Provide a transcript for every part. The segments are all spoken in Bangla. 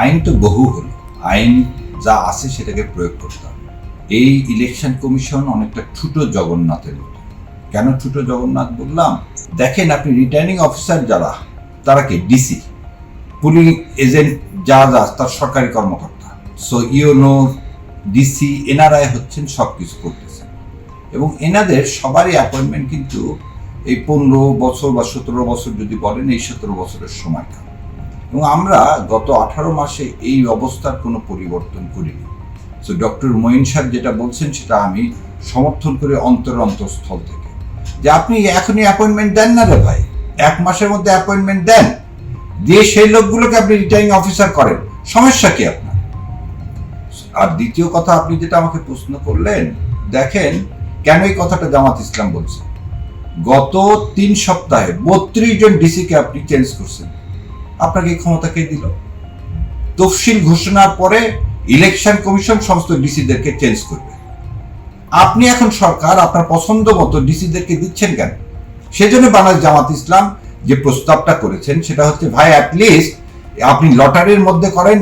আইন তো বহু হল। আইন যা আছে সেটাকে প্রয়োগ করতে হবে। এই ইলেকশন কমিশন অনেকটা ছোট জগন্নাথের মতো। কেন ছোট জগন্নাথ বললাম? দেখেন আপনি রিটার্নিং অফিসার যারা, তারা কি? ডিসি পুলিং এজেন্ট যা যা, তার সরকারি কর্মকর্তা। সো ইউনো ডিসি এনারাই হচ্ছেন সব কিছু করতেছেন। এবং এনাদের সবারই অ্যাপয়েন্টমেন্ট কিন্তু এই পনেরো বছর বা সতেরো বছর যদি বলেন, এই সতেরো বছরের সময়কাল। এবং আমরা গত আঠারো মাসে এই অবস্থার কোনো পরিবর্তন করিনি। সো ডক্টর মঈন সাহেব যেটা বলছেন সেটা আমি সমর্থন করে অন্তর অন্তঃস্থল থেকে। যে আপনি এখনই অ্যাপয়েন্টমেন্ট দেন না রে ভাই। এক মাসের মধ্যে অ্যাপয়েন্টমেন্ট দেন। দিয়ে সেই লোকগুলোকে আপনি রিটার্নিং অফিসার করেন। সমস্যা কি আপনার? আর দ্বিতীয় কথা, আপনি যেটা আমাকে প্রশ্ন করলেন, দেখেন কেন এই কথাটা জামাত ইসলাম বলছে? গত তিন সপ্তাহে বত্রিশ জন ডিসিকে আপনি চেঞ্জ করছেন। আপনাকে ক্ষমতা কে দিল? তফসিল ঘোষণার পরে ইলেকশন কমিশন সমস্ত ডিসিদেরকে চেঞ্জ করবে। আপনি এখন সরকার, আপনার পছন্দ মতো ডিসিদেরকে দিচ্ছেন কেন? সেজন্য বাংলাদেশ জামাত ইসলাম যে প্রস্তাবটা করেছেন, সেটা হচ্ছে, ভাই অ্যাটলিস্ট আপনি লটারির মধ্যে করেন,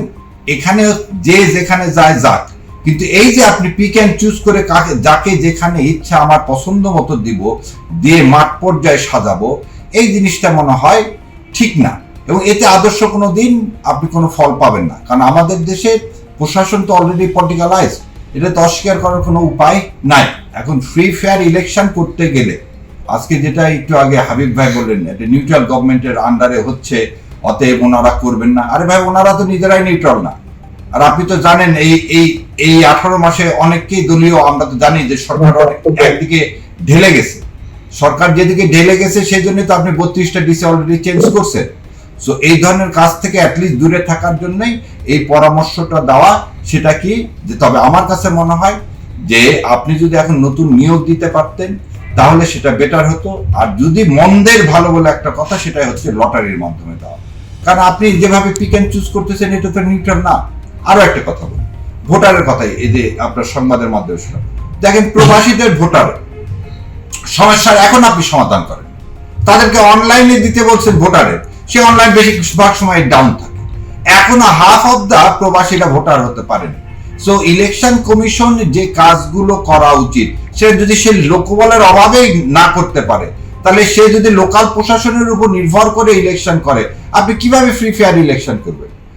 এখানে যে যেখানে যায় যাক। কিন্তু এই যে আপনি পিক অ্যান্ড চুজ করে কাকে, যাকে যেখানে ইচ্ছা আমার পছন্দ মতো দিব, দিয়ে মাঠ পর্যায়ে সাজাবো, এই জিনিসটা মনে হয় ঠিক না। এবং এতে আদর্শ কোনো দিন আপনি কোনো ফল পাবেন না। কারণ আমাদের দেশের প্রশাসন তো অলরেডি পলিটিক্যালাইজ এটা তো অস্বীকার করার কোনো উপায় নাই। এখন ফ্রি ফেয়ার ইলেকশন করতে গেলে, আজকে যেটা একটু আগে হাবিব ভাই বললেন, এটা নিউট্রাল গভর্নমেন্টের আন্ডারে হচ্ছে, অতএব ওনারা করবেন না। আরে ভাই, ওনারা তো নিজেরাই নিউট্রাল না। আর আপনি তো জানেন, এই এই এই আঠারো মাসে অনেককেই দলীয়, আমরা তো জানি যে সরকার একদিকে ঢেলে গেছে। সরকার যেদিকে ঢেলে গেছে, সেই জন্য তো আপনি বত্রিশটা ডিসি অলরেডি চেঞ্জ করছেন। সো এই ধরনের কাজ থেকে অ্যাটলিস্ট দূরে থাকার জন্যই এই পরামর্শটা দেওয়া, সেটা কি? যে তবে আমার কাছে মনে হয় যে আপনি যদি এখন নতুন নিয়োগ দিতে পারতেন, তাহলে সেটা বেটার হতো। আর যদি মন্দের ভালো বলে একটা কথা, সেটাই হচ্ছে লটারির মাধ্যমে দেওয়া। কারণ আপনি যেভাবে পিক অ্যান্ড চুজ করতেছেন, এটা তো নিউট্রাল না। আরও একটা কথা বলি। ভোটারের কথাই, এই যে আপনার সংবাদের মাধ্যমে শুনলাম দেখেন, প্রবাসীদের ভোটার, সমস্যার এখন আপনি সমাধান করেন। তাদেরকে অনলাইনে দিতে বলছেন ভোটারের। সে অনলাইন বেশিরভাগ সময় ডাউন থাকে। এখনও হাফ অফ দ্য প্রবাসীরা ভোটার হতে পারেন। সো ইলেকশন কমিশন যে কাজগুলো করা উচিত, সে যদি সে লোকবলের অভাবে না করতে পারে, তাহলে সে যদি লোকাল প্রশাসনের উপর নির্ভর করে ইলেকশন করে, আপনি কীভাবে ফ্রি ফেয়ার ইলেকশন করবেন?